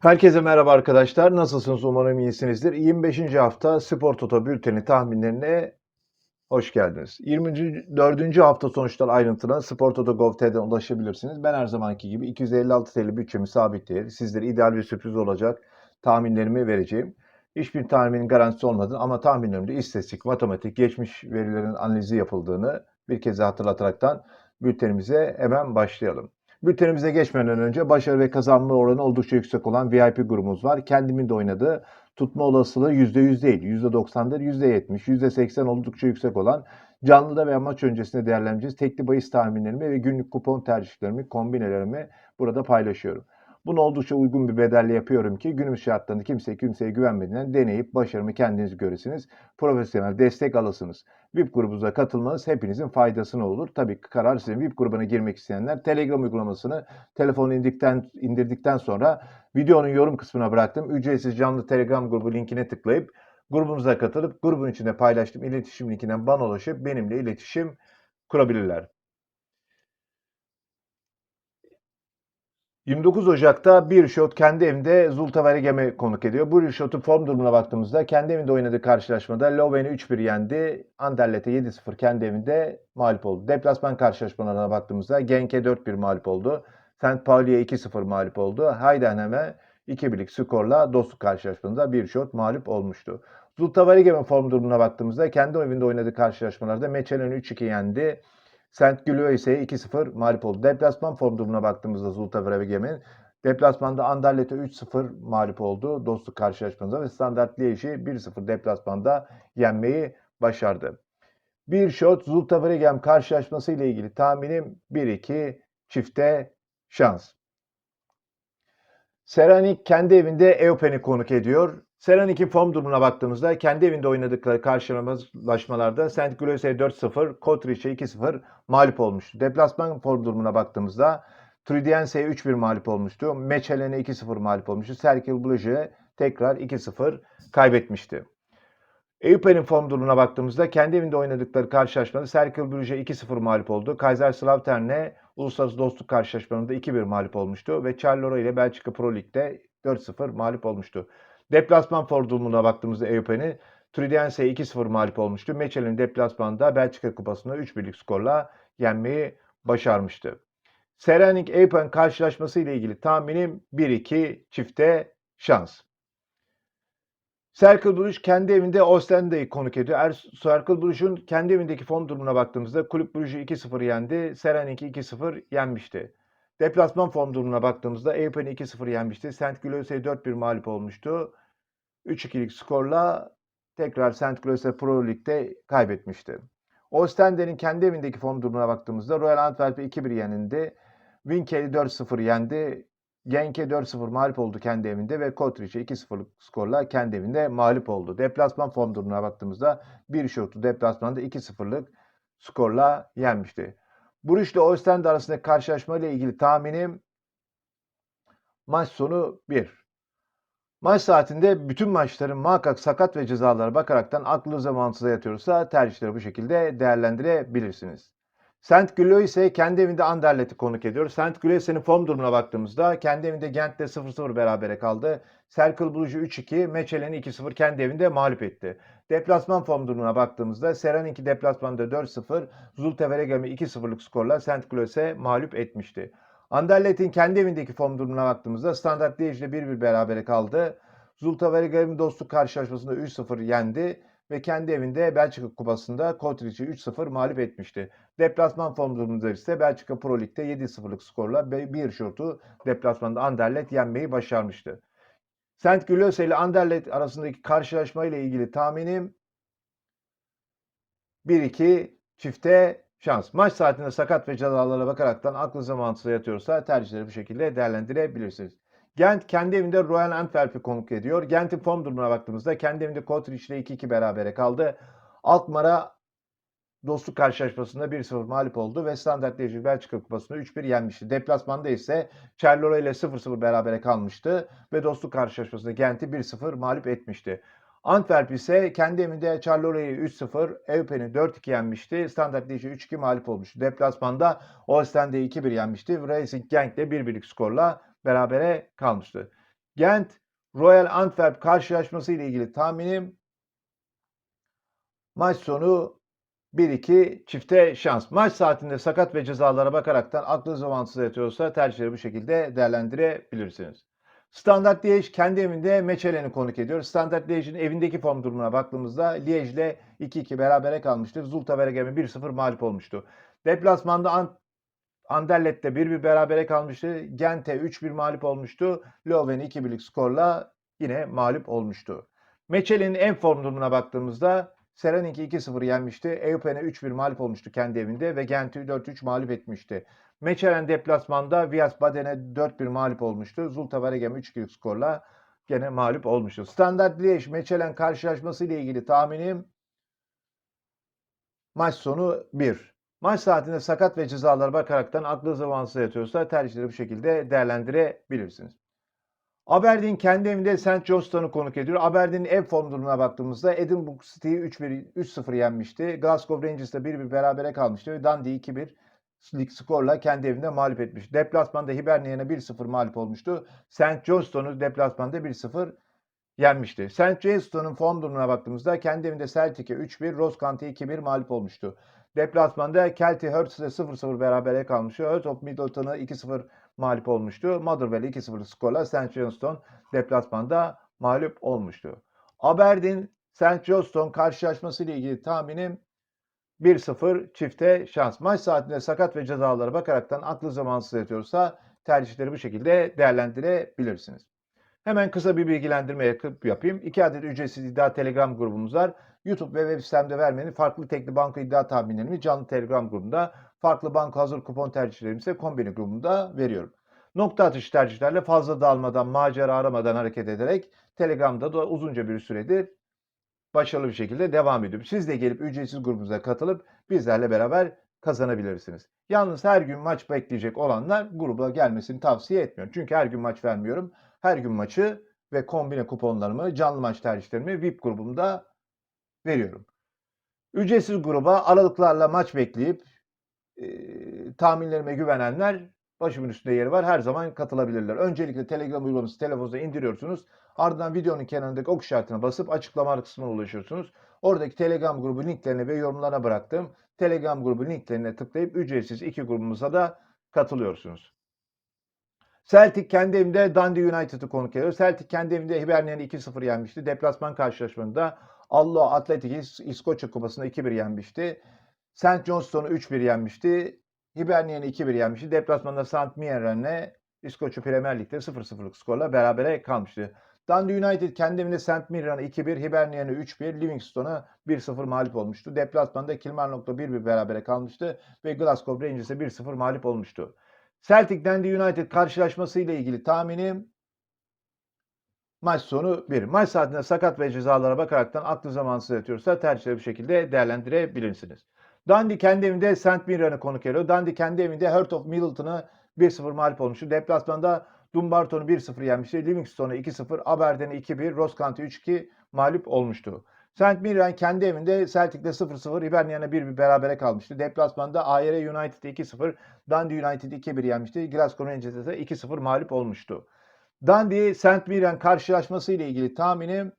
Herkese merhaba arkadaşlar. Nasılsınız? Umarım iyisinizdir. 25. hafta Spor Toto Bülteni tahminlerine hoş geldiniz. 24. hafta sonuçlar ayrıntılarına Spor Toto Gov.tr'den ulaşabilirsiniz. Ben her zamanki gibi 256 TL bütçemi sabitleyer. Sizlere ideal bir sürpriz olacak tahminlerimi vereceğim. Hiçbir tahminin garantisi olmadığını ama tahminlerimde istatistik, matematik, geçmiş verilerin analizi yapıldığını bir kez hatırlataraktan bültenimize hemen başlayalım. Bültenimize geçmeden önce başarı ve kazanma oranı oldukça yüksek olan VIP grubumuz var. Kendimin de oynadığı tutma olasılığı %100 değil, %90'dır, %70, %80 oldukça yüksek olan canlıda veya maç öncesinde değerlendireceğiz. Tekli bahis tahminlerimi ve günlük kupon tercihlerimi, kombinelerimi burada paylaşıyorum. Bunu oldukça uygun bir bedelle yapıyorum ki günümüz şartlarında kimse kimseye güvenmediğinden deneyip başarımı kendiniz göresiniz. Profesyonel destek alasınız. VIP grubumuza katılmanız hepinizin faydasına olur. Tabii ki karar sizin. VIP grubuna girmek isteyenler Telegram uygulamasını telefonu indirdikten, indirdikten sonra videonun yorum kısmına bıraktım. Ücretsiz canlı Telegram grubu linkine tıklayıp grubumuza katılıp grubun içinde paylaştığım iletişim linkinden bana ulaşıp benimle iletişim kurabilirler. 29 Ocak'ta bir shot kendi evinde Zulta Veregem'e konuk ediyor. Bu shot'un form durumuna baktığımızda kendi evinde oynadığı karşılaşmada Löwen'i 3-1 yendi. Anderlet'e 7-0 kendi evinde mağlup oldu. Deplasman karşılaşmalarına baktığımızda Genk'e 4-1 mağlup oldu. St. Pauli'ye 2-0 mağlup oldu. Heidenheim'e 2-1'lik skorla dostluk karşılaşmasında bir shot mağlup olmuştu. Zulta Veregem'in form durumuna baktığımızda kendi evinde oynadığı karşılaşmalarda Meçen'i 3-2 yendi. St. Gilloise ise 2-0 mağlup. Deplasman form durumuna baktığımızda Zulta Vrevegem'in deplasmanda Anderlet'e 3-0 mağlup oldu dostluk karşılaşmasında ve Standard Liège'i 1-0 deplasmanda yenmeyi başardı. Bir shot Zulta Vregem karşılaşması ile ilgili tahminim 1-2 çifte şans. Seranik kendi evinde Eupen'i konuk ediyor. Seranik'in form durumuna baktığımızda kendi evinde oynadıkları karşılaşmalarda St. Gilloise'ye 4-0, Kotrich'e 2-0 mağlup olmuştu. Deplasman form durumuna baktığımızda Trudiense'ye 3-1 mağlup olmuştu. Mechelen'e 2-0 mağlup olmuştu. Cercle Brugge'ye tekrar 2-0 kaybetmişti. Eupen'in form durumuna baktığımızda kendi evinde oynadıkları karşılaşmada Cercle Brugge 2-0 mağlup oldu. Kaiserslautern'e uluslararası dostluk karşılaşmalarında 2-1 mağlup olmuştu ve Charleroi ile Belçika Pro Lig'de 4-0 mağlup olmuştu. Deplasman form durumuna baktığımızda Eupen'i Trudense'ye 2-0 mağlup olmuştu. Mechel'in deplasmanda Belçika Kupası'nda 3-1'lik skorla yenmeyi başarmıştı. Seranik Eupen karşılaşması ile ilgili tahminim 1-2 çifte şans. Cercle Bruges kendi evinde Ostende'yi konuk ediyor. Er, Bruges'un kendi evindeki form durumuna baktığımızda Kulüp Bruges'i 2-0 yendi. Seranik'i 2-0 yenmişti. Deplasman form durumuna baktığımızda Eupen'i 2-0 yenmişti. St. Gilloise'ye 4-1 mağlup olmuştu. 3-2'lik skorla tekrar St. Gilloise Pro Lig'de kaybetmişti. Ostende'nin kendi evindeki form durumuna baktığımızda Royal Antwerp'e 2-1 yenildi. Winkel'i 4-0 yendi. Genk'e 4-0 mağlup oldu kendi evinde ve Kotrich'e 2-0'lık skorla kendi evinde mağlup oldu. Deplasman form durumuna baktığımızda bir şotu deplasmanda 2-0'lık skorla yenmişti. Bruges ile Ostend arasındaki karşılaşma ile ilgili tahminim maç sonu 1. Maç saatinde bütün maçların muhakkak sakat ve cezalara bakaraktan aklınıza mantığınıza yatıyorsa tercihleri bu şekilde değerlendirebilirsiniz. St. Gilloise ise kendi evinde Anderlet'i konuk ediyor. St. Gilloise'nin form durumuna baktığımızda kendi evinde Gent'le 0-0 berabere kaldı. Cercle Bruges'u 3-2, Mechelen'i 2-0 kendi evinde mağlup etti. Deplasman form durumuna baktığımızda Seranik'i deplasmanda 4-0, Zulte Veregem'i 2-0'lık skorla St. Gilloise mağlup etmişti. Anderlet'in kendi evindeki form durumuna baktığımızda Standard Liège ile 1-1 berabere kaldı. Zulte Veregem'i dostluk karşılaşmasında 3-0 yendi ve kendi evinde Belçika Kupası'nda Kotrich'i 3-0 mağlup etmişti. Deplasman form durumunda ise Belçika Pro Lig'de 7-0'lık skorla bir şortu deplasmanda Anderlet yenmeyi başarmıştı. St. Gilloise ile Anderlet arasındaki karşılaşma ile ilgili tahminim 1-2 çifte şans. Maç saatinde sakat ve cezalara bakaraktan aklınıza mantığınıza yatıyorsa tercihleri bu şekilde değerlendirebilirsiniz. Gent kendi evinde Royal Antwerp'i konuk ediyor. Gent'in form durumuna baktığımızda kendi evinde Kotrich ile 2-2 berabere kaldı. Alkmaar'a dostluk karşılaşmasında 1-0 mağlup oldu ve Standard Liège Belçika Kupası'nda 3-1 yenmişti. Deplasmanda ise Charleroi ile 0-0 berabere kalmıştı ve dostluk karşılaşmasında Gent'i 1-0 mağlup etmişti. Antwerp ise kendi evinde Charleroi 3-0, Eupen'i 4-2 yenmişti. Standard Liège'e 3-2 mağlup olmuştu. Deplasmanda Ostende'yi 2-1 yenmişti. Racing Genk de 1-1'lik skorla berabere kalmıştı. Gent Royal Antwerp karşılaşması ile ilgili tahminim maç sonu 1-2 çifte şans. Maç saatinde sakat ve cezalara bakaraktan aklınız zamansız yatıyorsa tercihleri bu şekilde değerlendirebilirsiniz. Standart Liège kendi evinde Meçelen'i konuk ediyor. Standart Liège'in evindeki form durumuna baktığımızda Liège ile 2-2 berabere kalmıştır. Zulta Bergame 1-0 mağlup olmuştu. Deplasmanda Ant Anderlet'te 1-1 berabere kalmıştı. Gent'e 3-1 mağlup olmuştu. Leuven'i 2-1'lik skorla yine mağlup olmuştu. Meçelen'in en form durumuna baktığımızda Seranik'i 2-0 yenmişti. Eupen'e 3-1 mağlup olmuştu kendi evinde ve Gent'i 4-3 mağlup etmişti. Meçelen deplasmanda Vias Baden'e 4-1 mağlup olmuştu. Zulta Varegem 3-2'lik skorla gene mağlup olmuştu. Standart Liège Meçelen karşılaşması ile ilgili tahminim maç sonu 1. Maç saatinde sakat ve cezalara bakaraktan aklınız avansı yatıyorsa tercihleri bu şekilde değerlendirebilirsiniz. Aberdeen kendi evinde St. Johnstone'u konuk ediyor. Aberdeen'in ev form durumuna baktığımızda Edinburgh City'yi 3-1 3-0 yenmişti. Glasgow Rangers'la 1-1 berabere kalmıştı ve Dundee 2-1 lig skorla kendi evinde mağlup etmiş. Deplasmanda Hibernian'a 1-0 mağlup olmuştu. St. Johnstone'u deplasmanda 1-0 yenmişti. St. Johnstone'un form durumuna baktığımızda kendi evinde Celtic'e 3-1, Ross County'ye 2-1 mağlup olmuştu. Deplasmanda Kelty Hearts ile 0-0 berabere kalmıştı. Hearts of Middleton'ı 2-0 mağlup olmuştu. Motherwell 2-0 skorla St. Johnstone deplasmanda mağlup olmuştu. Aberdeen St. Johnstone karşılaşması ile ilgili tahminim 1-0 çifte şans. Maç saatinde sakat ve cezalara bakaraktan aklı zamansız yatıyorsa tercihleri bu şekilde değerlendirebilirsiniz. Hemen kısa bir bilgilendirme yapayım. İki adet ücretsiz iddia telegram grubumuz var. YouTube ve web sitemde vermenin farklı tekli banka iddia tahminlerimi canlı telegram grubunda, farklı banka hazır kupon tercihlerimi ise kombine grubunda veriyorum. Nokta atışı tercihlerle fazla dağılmadan, macera aramadan hareket ederek Telegram'da da uzunca bir süredir başarılı bir şekilde devam ediyorum. Siz de gelip ücretsiz grubumuza katılıp bizlerle beraber kazanabilirsiniz. Yalnız her gün maç bekleyecek olanlar gruba gelmesini tavsiye etmiyorum. Çünkü her gün maç vermiyorum. Her gün maçı ve kombine kuponlarımı, canlı maç tercihlerimi VIP grubumda veriyorum. Ücretsiz gruba aralıklarla maç bekleyip e, tahminlerime güvenenler başımın üstünde yeri var. Her zaman katılabilirler. Öncelikle Telegram uygulaması telefonunuza indiriyorsunuz. Ardından videonun kenarındaki ok işaretine basıp açıklama kısmına ulaşıyorsunuz. Oradaki Telegram grubu linklerini ve yorumlarına bıraktım. Telegram grubu linklerine tıklayıp ücretsiz iki grubumuza da katılıyorsunuz. Celtic kendi evinde Dundee United'ı konuk ediyor. Celtic kendi evinde Hibernian'ı 2-0 yenmişti. Deplasman karşılaşmasında Allo Atletic İskoçya Kupası'nda 2-1 yenmişti. St. Johnstone'u 3-1 yenmişti. Hibernian'ı 2-1 yenmişti. Deplasmanda St. Mirren'le İskoçya Premier Lig'de 0-0'lık skorla berabere kalmıştı. Dundee United kendi evinde St. Mirren'ı 2-1, Hibernian'ı 3-1, Livingston'a 1-0 mağlup olmuştu. Deplasmanda Kilmarnock'la 1-1 berabere kalmıştı ve Glasgow Rangers'e 1-0 mağlup olmuştu. Celtic Dundee United karşılaşması ile ilgili tahminim maç sonu 1. Maç saatinde sakat ve cezalara bakaraktan aklı zamansız yatıyorsa tercihleri bu şekilde değerlendirebilirsiniz. Dundee kendi evinde St. Mirren'ı konuk ediyor. Dundee kendi evinde Heart of Middleton'ı 1-0 mağlup olmuştu. Deplasmanda Dumbarton'u 1-0 yenmişti. Livingston'u 2-0, Aberdeen'i 2-1, Ross County 3-2 mağlup olmuştu. St. Mirren kendi evinde Celtic'le 0-0, Hibernian'a 1-1 berabere kalmıştı. Deplasmanda AYR United'e 2-0, Dundee United 2-1 yenmişti. Glasgow Rangers'e 2-0 mağlup olmuştu. Dundee St. Mirren karşılaşması ile ilgili tahminim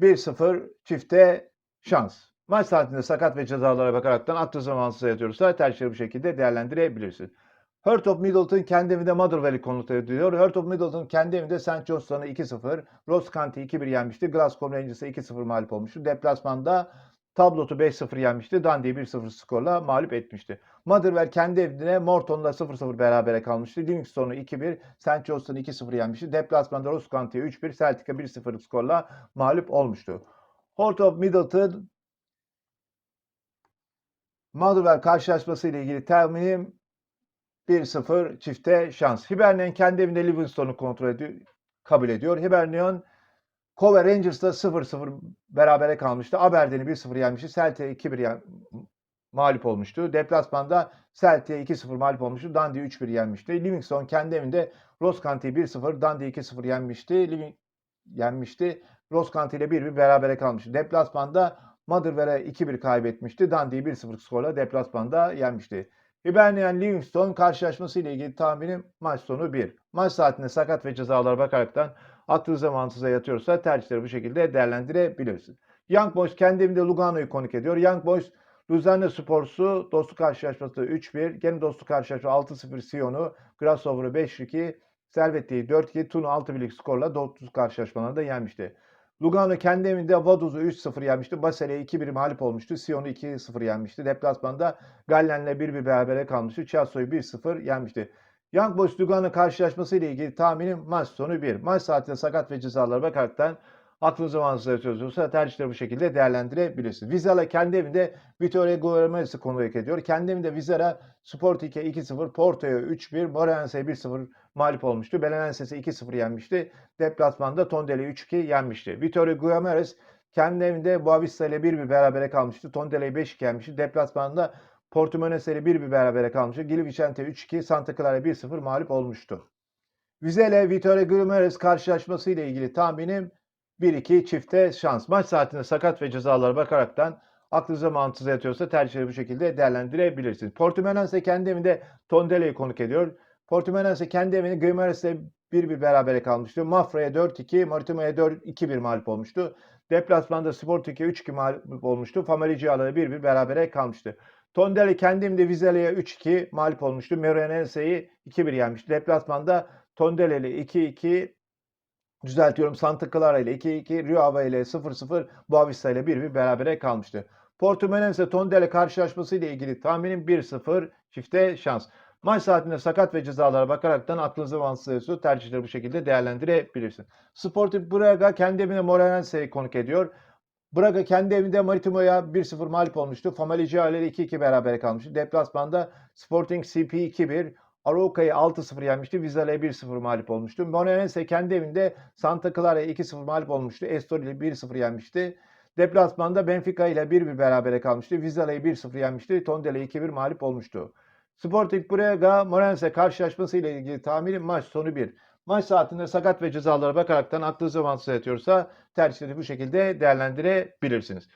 1-0 çifte şans. Maç saatinde sakat ve cezalara bakaraktan attığı zamansız yatıyorsa tercihleri bu şekilde değerlendirebilirsiniz. Heart of Middleton kendi evinde Motherwell'i konuk ediyor. Heart of Middleton kendi evinde St. Johnstone'u 2-0, Ross County 2-1 yenmişti. Glasgow Rangers'e 2-0 mağlup olmuştu. Deplasmanda Tablotu 5-0 yenmişti. Dundee 1-0 skorla mağlup etmişti. Motherwell kendi evinde Morton'la 0-0 berabere kalmıştı. Livingston'u 2-1, St. Johnstone'u 2-0 yenmişti. Deplasmanda Ross County'ye 3-1, Celtic'e 1-0 skorla mağlup olmuştu. Heart of Middleton Motherwell karşılaşması ile ilgili tahminim 1-0 çifte şans. Hibernian kendi evinde Livingston'u kontrol ediyor, kabul ediyor. Hibernian Cove Rangers'ta 0-0 berabere kalmıştı. Aberdeen'i 1-0 yenmişti. Celtic'e 2-1 yen, mağlup olmuştu. Deplasmanda Celtic'e 2-0 mağlup olmuştu. Dundee 3-1 yenmişti. Livingston kendi evinde Ross County'yi 1-0, Dundee 2-0 yenmişti. Living, yenmişti. Ross County ile 1-1 berabere kalmıştı. Deplasmanda Motherwell'e 2-1 kaybetmişti. Dundee'yi 1-0 skorla deplasmanda yenmişti. Hibernian Livingston karşılaşması ile ilgili tahminim maç sonu 1. Maç saatinde sakat ve cezalara bakaraktan aklınıza mantığınıza yatıyorsa tercihleri bu şekilde değerlendirebilirsiniz. Young Boys kendi evinde Lugano'yu konuk ediyor. Young Boys Luzanne Spor'su dostluk karşılaşması 3-1. Gene dostluk karşılaşması 6-0 Sion'u. Grasshopper'ı 5-2. Servetti'yi 4-2. Tun'u 6-1'lik skorla dostluk karşılaşmalarında yenmişti. Lugano kendi evinde Vaduz'u 3-0 yenmişti. Basele'ye 2-1 mağlup olmuştu. Sion'u 2-0 yenmişti. Deplasmanda Gallen'le 1-1 berabere kalmıştı. Chiasso'yu 1-0 yenmişti. Young Boys Lugano karşılaşması ile ilgili tahminim maç sonu 1. Maç saatinde sakat ve cezalara bakaraktan aklınıza mantıklı yatıyorsa tercihleri bu şekilde değerlendirebilirsiniz. Vizela kendi evinde Vitória Guimarães'i konuk ediyor. Kendi evinde Vizela Sporting'e 2-0, Porto'ya 3-1, Moreirense'ye 1-0 mağlup olmuştu. Belenenses'e 2-0 yenmişti. Deplasmanda Tondele'yi 3-2 yenmişti. Vitória Guimarães kendi evinde Boavista ile 1-1 berabere kalmıştı. Tondele'yi 5-2 yenmişti. Deplasmanda Portimonense ile 1-1 berabere kalmıştı. Gil Vicente 3-2, Santa Clara 1-0 mağlup olmuştu. Vizela Vitória Guimarães karşılaşması ile ilgili tahminim 1-2 çifte şans. Maç saatinde sakat ve cezalara bakaraktan aklınıza mantığınıza yatıyorsa tercihleri bu şekilde değerlendirebilirsiniz. Portimonense kendi evinde Tondele'yi konuk ediyor. Portimonense kendi evinde Guimarães'le 1-1 berabere kalmıştı. Mafra'ya 4-2, Martimo'ya 4-2-1 mağlup olmuştu. Deplasmanda Sporting'e 3-2 mağlup olmuştu. Famaliccia'la 1-1 berabere kalmıştı. Tondela kendi evinde Vizele'ye 3-2 mağlup olmuştu. Moreirense'yi 2-1 yenmişti. Deplasmanda Tondela ile 2-2 düzeltiyorum Santa Clara ile 2-2, Rio Ave ile 0-0, Boavista ile 1-1 berabere kalmıştı. Portimonense Tondela karşılaşması ile ilgili tahminim 1-0 çifte şans. Maç saatinde sakat ve cezalara bakaraktan aklınıza vansılıyorsa tercihleri bu şekilde değerlendirebilirsin. Sporting Braga kendi evinde Moreirense'yi konuk ediyor. Braga kendi evinde Maritimo'ya 1-0 mağlup olmuştu. Famaliccia ile 2-2 berabere kalmıştı. Deplasmanda Sporting CP 2-1, Arauca'yı 6-0 yenmişti. Vizala'ya 1-0 mağlup olmuştu. Moreirense kendi evinde Santa Clara'ya 2-0 mağlup olmuştu. Estoril ile 1-0 yenmişti. Deplasmanda Benfica ile 1-1 berabere kalmıştı. Vizala'yı 1-0 yenmişti. Tondela 2-1 mağlup olmuştu. Sporting Braga Moreirense karşılaşması ile ilgili tahminim maç sonu 1. Maç saatinde sakat ve cezalara bakaraktan aklı zamansız yatıyorsa tercihleri bu şekilde değerlendirebilirsiniz.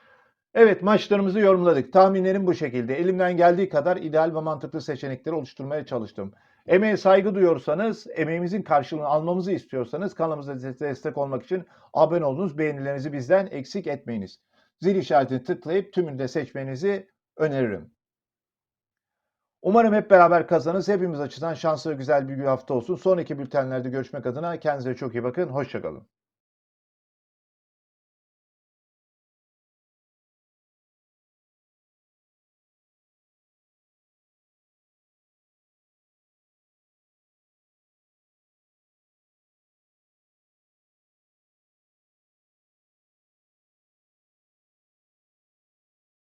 Evet maçlarımızı yorumladık. Tahminlerim bu şekilde. Elimden geldiği kadar ideal ve mantıklı seçenekleri oluşturmaya çalıştım. Emeğe saygı duyuyorsanız, emeğimizin karşılığını almamızı istiyorsanız kanalımıza destek olmak için abone olunuz. Beğenilerinizi bizden eksik etmeyiniz. Zil işaretini tıklayıp tümünü de seçmenizi öneririm. Umarım hep beraber kazanırız. Hepimiz açısından şanslı ve güzel bir hafta olsun. Sonraki bültenlerde görüşmek adına kendinize çok iyi bakın. Hoşçakalın.